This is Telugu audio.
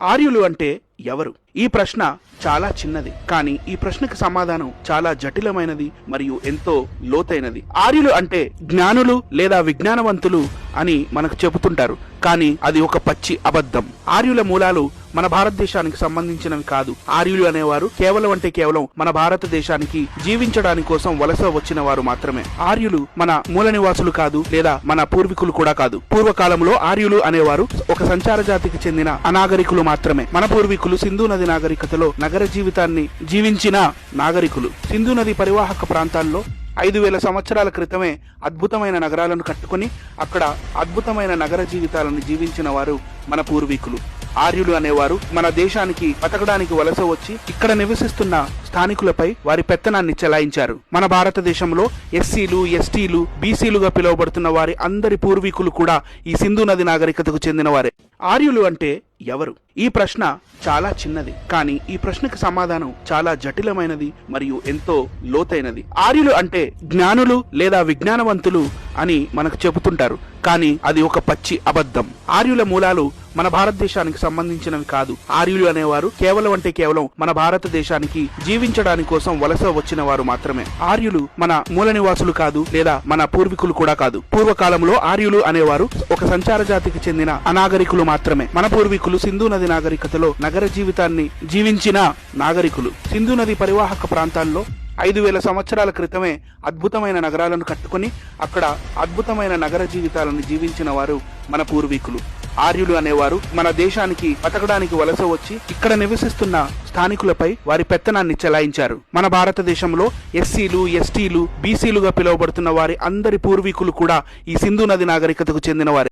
ఆర్యులు అంటే ఎవరు? ఈ ప్రశ్న చాలా చిన్నది కానీ ఈ ప్రశ్నకు సమాధానం చాలా జటిలమైనది మరియు ఎంతో లోతైనది. ఆర్యులు అంటే జ్ఞానులు లేదా విజ్ఞానవంతులు అని మనకు చెబుతుంటారు కానీ అది ఒక పచ్చి అబద్ధం. ఆర్యుల మూలాలు మన భారతదేశానికి సంబంధించినవి కాదు. ఆర్యులు అనేవారు కేవలం అంటే కేవలం మన భారతదేశానికి జీవించడానికి కోసం వలస వచ్చిన వారు మాత్రమే. ఆర్యులు మన మూల నివాసులు కాదు లేదా మన పూర్వీకులు కూడా కాదు. పూర్వకాలంలో ఆర్యులు అనేవారు ఒక సంచార జాతికి చెందిన అనాగరికులు మాత్రమే. మన పూర్వీకులు సింధు నది నాగరికతలో నగర జీవితాన్ని జీవించిన నాగరికులు. సింధు నది పరివాహక ప్రాంతాల్లో ఐదు వేల సంవత్సరాల క్రితమే అద్భుతమైన నగరాలను కట్టుకొని అక్కడ అద్భుతమైన నగర జీవితాలను జీవించిన వారు మన పూర్వీకులు. ఆర్యులు అనేవారు మన దేశానికి బతకడానికి వలస వచ్చి ఇక్కడ నివసిస్తున్న స్థానికులపై వారి పెత్తనాన్ని చెలాయించారు. మన భారతదేశంలో ఎస్సీలు ఎస్టీలు బీసీలుగా పిలువబడుతున్న వారి అందరి పూర్వీకులు కూడా ఈ సింధు నది నాగరికతకు చెందినవారే. ఆర్యులు అంటే ఎవరు? ఈ ప్రశ్న చాలా చిన్నది కానీ ఈ ప్రశ్నకు సమాధానం చాలా జటిలమైనది మరియు ఎంతో లోతైనది. ఆర్యులు అంటే జ్ఞానులు లేదా విజ్ఞానవంతులు అని మనకు చెబుతుంటారు కానీ అది ఒక పచ్చి అబద్ధం. ఆర్యుల మూలాలు మన భారతదేశానికి సంబంధించినవి కాదు. ఆర్యులు అనేవారు కేవలం అంటే కేవలం మన భారతదేశానికి జీవించడానికి కోసం వలస వచ్చిన వారు మాత్రమే. ఆర్యులు మన మూల నివాసులు కాదు లేదా మన పూర్వీకులు కూడా కాదు. పూర్వకాలంలో ఆర్యులు అనేవారు ఒక సంచార జాతికి చెందిన అనాగరికులు మాత్రమే. మన పూర్వీకులు సింధు నది నాగరికతలో నగర జీవితాన్ని జీవించిన నాగరికులు. సింధు నది పరివాహక ప్రాంతాల్లో ఐదు వేల సంవత్సరాల క్రితమే అద్భుతమైన నగరాలను కట్టుకొని అక్కడ అద్భుతమైన నగర జీవితాలను జీవించిన వారు మన పూర్వీకులు. ఆర్యులు అనేవారు మన దేశానికి బతకడానికి వలస వచ్చి ఇక్కడ నివసిస్తున్న స్థానికులపై వారి పెత్తనాన్ని చెలాయించారు. మన భారతదేశంలో ఎస్సీలు ఎస్టీలు బీసీలుగా పిలువబడుతున్న వారి అందరి పూర్వీకులు కూడా ఈ సింధు నది నాగరికతకు చెందినవారే.